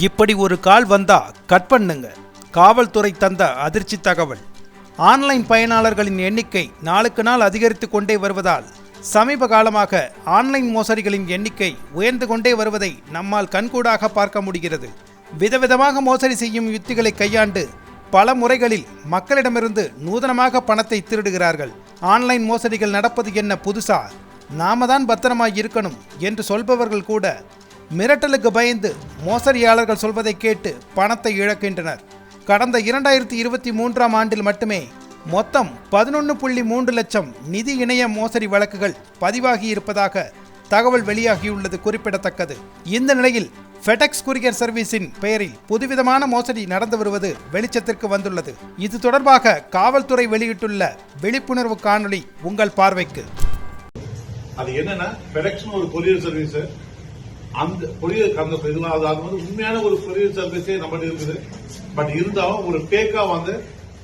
இப்படி ஒரு கால் வந்தா கட் பண்ணுங்க. காவல்துறை தந்த அதிர்ச்சி தகவல். ஆன்லைன் பயனாளர்களின் எண்ணிக்கை நாளுக்கு நாள் அதிகரித்து கொண்டே வருவதால் சமீப காலமாக ஆன்லைன் மோசடிகளின் எண்ணிக்கை உயர்ந்து கொண்டே வருவதை நம்மால் கண்கூடாக பார்க்க முடிகிறது. விதவிதமாக மோசடி செய்யும் யுத்திகளை கையாண்டு பல முறைகளில் மக்களிடமிருந்து நூதனமாக பணத்தை திருடுகிறார்கள். ஆன்லைன் மோசடிகள் நடப்பது என்ன புதுசா? நாம தான் பத்திரமாய் இருக்கணும் என்று சொல்பவர்கள் கூட மிரட்டலுக்கு பயந்து மோசடியாளர்கள் சொல்வதை கேட்டு பணத்தை இழக்கின்றனர். கடந்த இரண்டாயிரத்தி இருபத்தி மூன்றாம் ஆண்டில் மட்டுமே மொத்தம் பதினொன்று புள்ளி மூன்று லட்சம் நிதி இணைய மோசடி வழக்குகள் பதிவாகி இருப்பதாக தகவல் வெளியாகியுள்ளது குறிப்பிடத்தக்கது. இந்த நிலையில் ஃபெடெக்ஸ் குரியர் சர்வீஸின் பெயரில் புதுவிதமான மோசடி நடந்து வருவது வெளிச்சத்திற்கு வந்துள்ளது. இது தொடர்பாக காவல்துறை வெளியிட்டுள்ள விழிப்புணர்வு காணொளி உங்கள் பார்வைக்கு. அது என்னன்னா ஒரு கொரியர் சர்வீஸ் அந்த கொரியர் அந்த இதெல்லாம் அது வந்து உண்மையான ஒரு கொரியர் சர்வீஸே நம்மகிட்ட இருக்குது. பட் இருந்தாலும் ஒரு பேக்கா வந்து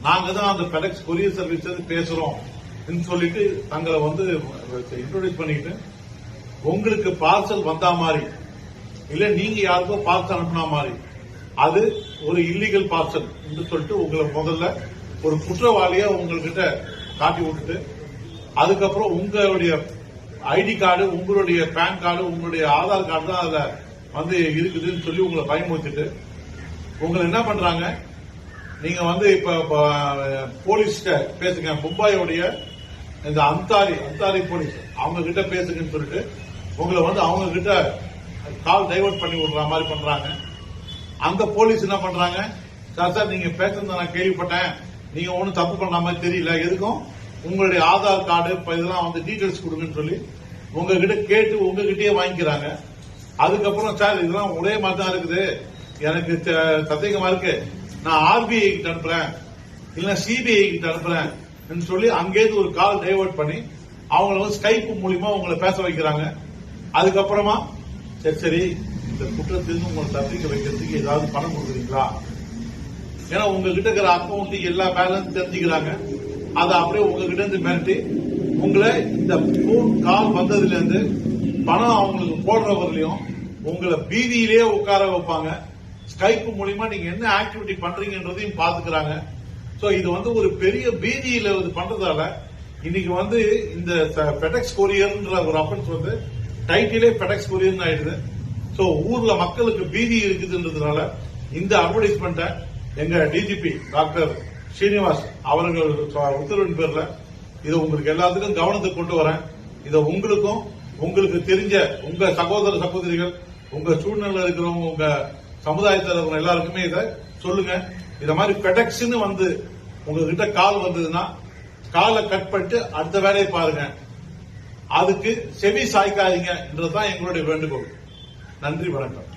நாங்க தான் அந்த பெடெக்ஸ் கொரியர் சர்வீஸ் பேசுறோம் சொல்லிட்டு தங்களை வந்து இன்ட்ரோடியூஸ் பண்ணிக்கிட்டு உங்களுக்கு பார்சல் வந்தா மாதிரி இல்ல நீங்க யாருக்கோ பார்சல் அனுப்புனா மாதிரி அது ஒரு இல்லீகல் பார்சல் என்று சொல்லிட்டு உங்களை முதல்ல ஒரு குற்றவாளியா உங்ககிட்ட காட்டி விட்டுட்டு அதுக்கப்புறம் உங்களுடைய ஐடி கார்டு உங்களுடைய பேன் கார்டு உங்களுடைய ஆதார் கார்டு தான் அதுல வந்து இருக்குதுன்னு சொல்லி உங்களை பயமுறுத்திட்டு உங்களை என்ன பண்றாங்க? நீங்க வந்து இப்ப போலீஸ்கிட்ட பேசுங்க. மும்பாயோடைய இந்த அந்தாரி அந்தாரி போலீஸ் அவங்க கிட்ட பேசுங்கன்னு சொல்லிட்டு உங்களை வந்து அவங்க கிட்ட கால் டைவர்ட் பண்ணி விடுற மாதிரி பண்றாங்க. அந்த போலீஸ் என்ன பண்றாங்க? சார் சார் நீங்க பேசுறத நான் கேள்விப்பட்டேன். நீங்க ஒன்றும் தப்பு பண்ண மாதிரி தெரியல. எதுக்கும்? உங்களுடைய ஆதார் கார்டு இதெல்லாம் வந்து டீடைல்ஸ் கொடுங்கன்னு சொல்லி உங்ககிட்ட கேட்டு உங்ககிட்டயே வாங்கிக்கிறாங்க. அதுக்கப்புறம் சார் இதெல்லாம் ஒரே மாதிரி தான் இருக்குது. எனக்கு சந்தேகமா இருக்கு. நான் ஆர்பிஐ கிட்ட அனுப்புறேன். இல்ல சிபிஐ கிட்ட அனுப்புறேன். சொல்லி அங்கேயிருந்து ஒரு கால் டைவர்ட் பண்ணி அவங்கள வந்து ஸ்கைப் மூலியமா உங்களை பேச வைக்கிறாங்க. அதுக்கப்புறமா சரி சரி இந்த குற்றத்திலிருந்து உங்களை தப்பிக்க வைக்கிறதுக்கு ஏதாவது பணம் கொடுக்குறீங்களா? ஏன்னா உங்ககிட்ட இருக்கிற அக்கௌண்ட் எல்லா பேலன்ஸ் தெரிஞ்சுக்கிறாங்க. அதை அப்படியே உங்ககிட்ட இருந்து மிரட்டி உங்களை இந்த போன் கால் வந்ததுல இருந்து பணம் அவங்களுக்கு போடுறவர்களையும் உங்களை பீதியிலேயே உட்கார வைப்பாங்க. ஸ்கைப் மூலியமா நீங்க என்ன ஆக்டிவிட்டி பண்றீங்கன்றதையும் பாத்துக்கிறாங்க சோ இது வந்து ஒரு பெரிய பீதியில இது பண்றதால இன்னைக்கு வந்து இந்த பெடெக்ஸ் கொரியர்ன்ற ஒரு அஃபென்ஸ் வந்து டைட்டிலே பெடெக்ஸ் கொரியர்னு ஆயிடுது. சோ ஊர்ல மக்களுக்கு பீதி இருக்குதுன்றதுனால இந்த அட்வர்டைஸ்மெண்ட்டை எங்க டிஜிபி டாக்டர் ஸ்ரீனிவாஸ் அவர்கள் உத்தரவின் பேர்ல இதை உங்களுக்கு எல்லாத்துக்கும் கவனத்துக்கு கொண்டு வரேன். இதை உங்களுக்கும் உங்களுக்கு தெரிஞ்ச உங்க சகோதர சகோதரிகள் உங்க சூழ்நிலை இருக்கிறவங்க உங்க சமுதாயத்தில் இருக்கிற எல்லாருக்குமே இதை சொல்லுங்க. இத மாதிரி பெடெக்ஸ்னு வந்து உங்ககிட்ட கால் வந்ததுன்னா காலை கட் பண்ணிட்டு அடுத்த வேலையை பாருங்க. அதுக்கு செவி சாய்க்காதீங்க. என்றதுதான் எங்களுடைய வேண்டுகோள். நன்றி வணக்கம்.